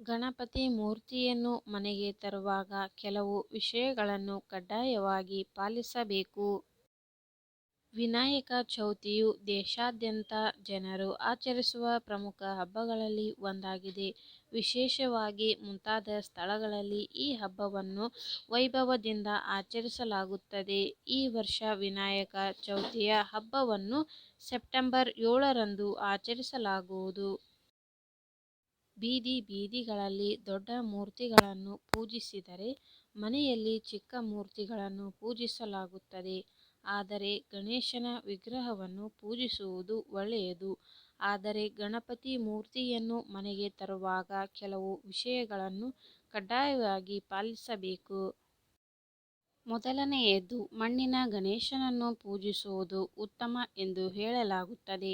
ಗಣಪತಿ ಮೂರ್ತಿಯನ್ನು ಮನೆಗೆ ತರುವಾಗ ಕೆಲವು ವಿಷಯಗಳನ್ನು ಕಡ್ಡಾಯವಾಗಿ ಪಾಲಿಸಬೇಕು. ವಿನಾಯಕ ಚೌತಿಯು ದೇಶಾದ್ಯಂತ ಜನರು ಆಚರಿಸುವ ಪ್ರಮುಖ ಹಬ್ಬಗಳಲ್ಲಿ ಒಂದಾಗಿದೆ. ವಿಶೇಷವಾಗಿ ಮುಂತಾದ ಸ್ಥಳಗಳಲ್ಲಿ ಈ ಹಬ್ಬವನ್ನು ವೈಭವದಿಂದ ಆಚರಿಸಲಾಗುತ್ತದೆ. ಈ ವರ್ಷ ವಿನಾಯಕ ಚೌತಿಯ ಹಬ್ಬವನ್ನು ಸೆಪ್ಟೆಂಬರ್ ಏಳರಂದು ಆಚರಿಸಲಾಗುವುದು. ಬೀದಿ ಬೀದಿಗಳಲ್ಲಿ ದೊಡ್ಡ ಮೂರ್ತಿಗಳನ್ನು ಪೂಜಿಸಿದರೆ, ಮನೆಯಲ್ಲಿ ಚಿಕ್ಕ ಮೂರ್ತಿಗಳನ್ನು ಪೂಜಿಸಲಾಗುತ್ತದೆ. ಆದರೆ ಗಣೇಶನ ವಿಗ್ರಹವನ್ನು ಪೂಜಿಸುವುದು ಒಳ್ಳೆಯದು. ಆದರೆ ಗಣಪತಿ ಮೂರ್ತಿಯನ್ನು ಮನೆಗೆ ತರುವಾಗ ಕೆಲವು ವಿಷಯಗಳನ್ನು ಕಡ್ಡಾಯವಾಗಿ ಪಾಲಿಸಬೇಕು. ಮೊದಲನೆಯದು ಮಣ್ಣಿನ ಗಣೇಶನನ್ನು ಪೂಜಿಸುವುದು ಉತ್ತಮ ಎಂದು ಹೇಳಲಾಗುತ್ತದೆ.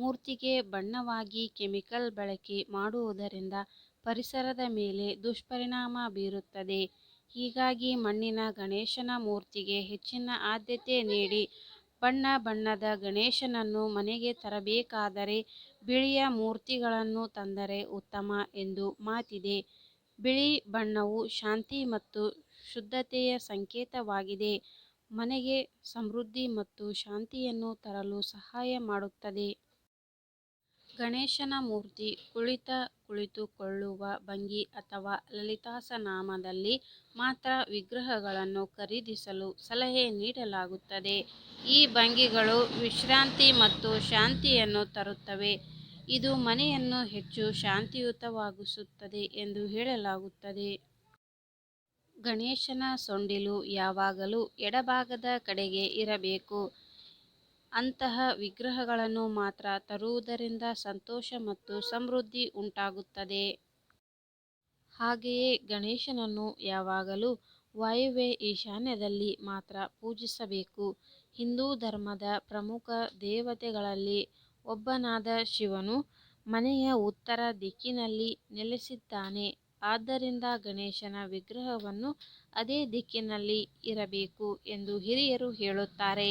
ಮೂರ್ತಿಗೆ ಬಣ್ಣವಾಗಿ ಕೆಮಿಕಲ್ ಬಳಕೆ ಮಾಡುವುದರಿಂದ ಪರಿಸರದ ಮೇಲೆ ದುಷ್ಪರಿಣಾಮ ಬೀರುತ್ತದೆ. ಹೀಗಾಗಿ ಮಣ್ಣಿನ ಗಣೇಶನ ಮೂರ್ತಿಗೆ ಹೆಚ್ಚಿನ ಆದ್ಯತೆ ನೀಡಿ ಬಣ್ಣ ಬಣ್ಣದ ಗಣೇಶನನ್ನು ಮನೆಗೆ ತರಬೇಕಾದರೆ ಬಿಳಿಯ ಮೂರ್ತಿಗಳನ್ನು ತಂದರೆ ಉತ್ತಮ ಎಂದು ಮಾತಿದೆ. ಬಿಳಿ ಬಣ್ಣವು ಶಾಂತಿ ಮತ್ತು ಶುದ್ಧತೆಯ ಸಂಕೇತವಾಗಿದೆ. ಮನೆಗೆ ಸಮೃದ್ಧಿ ಮತ್ತು ಶಾಂತಿಯನ್ನು ತರಲು ಸಹಾಯ ಮಾಡುತ್ತದೆ. ಗಣೇಶನ ಮೂರ್ತಿ ಕುಳಿತ ಕುಳಿತುಕೊಳ್ಳುವ ಭಂಗಿ ಅಥವಾ ಲಲಿತಾಸನಾಮದಲ್ಲಿ ಮಾತ್ರ ವಿಗ್ರಹಗಳನ್ನು ಖರೀದಿಸಲು ಸಲಹೆ ನೀಡಲಾಗುತ್ತದೆ. ಈ ಭಂಗಿಗಳು ವಿಶ್ರಾಂತಿ ಮತ್ತು ಶಾಂತಿಯನ್ನು ತರುತ್ತವೆ. ಇದು ಮನೆಯನ್ನು ಹೆಚ್ಚು ಶಾಂತಿಯುತವಾಗಿಸುತ್ತದೆ ಎಂದು ಹೇಳಲಾಗುತ್ತದೆ. ಗಣೇಶನ ಸೊಂಡಿಲು ಯಾವಾಗಲೂ ಎಡಭಾಗದ ಕಡೆಗೆ ಇರಬೇಕು. ಅಂತಹ ವಿಗ್ರಹಗಳನ್ನು ಮಾತ್ರ ತರುವುದರಿಂದ ಸಂತೋಷ ಮತ್ತು ಸಮೃದ್ಧಿ ಉಂಟಾಗುತ್ತದೆ. ಹಾಗೆಯೇ ಗಣೇಶನನ್ನು ಯಾವಾಗಲೂ ವಾಯುವ್ಯ ಈಶಾನ್ಯದಲ್ಲಿ ಮಾತ್ರ ಪೂಜಿಸಬೇಕು. ಹಿಂದೂ ಧರ್ಮದ ಪ್ರಮುಖ ದೇವತೆಗಳಲ್ಲಿ ಒಬ್ಬನಾದ ಶಿವನು ಮನೆಯ ಉತ್ತರ ದಿಕ್ಕಿನಲ್ಲಿ ನೆಲೆಸಿದ್ದಾನೆ. ಆದ್ದರಿಂದ ಗಣೇಶನ ವಿಗ್ರಹವನ್ನು ಅದೇ ದಿಕ್ಕಿನಲ್ಲಿ ಇರಬೇಕು ಎಂದು ಹಿರಿಯರು ಹೇಳುತ್ತಾರೆ.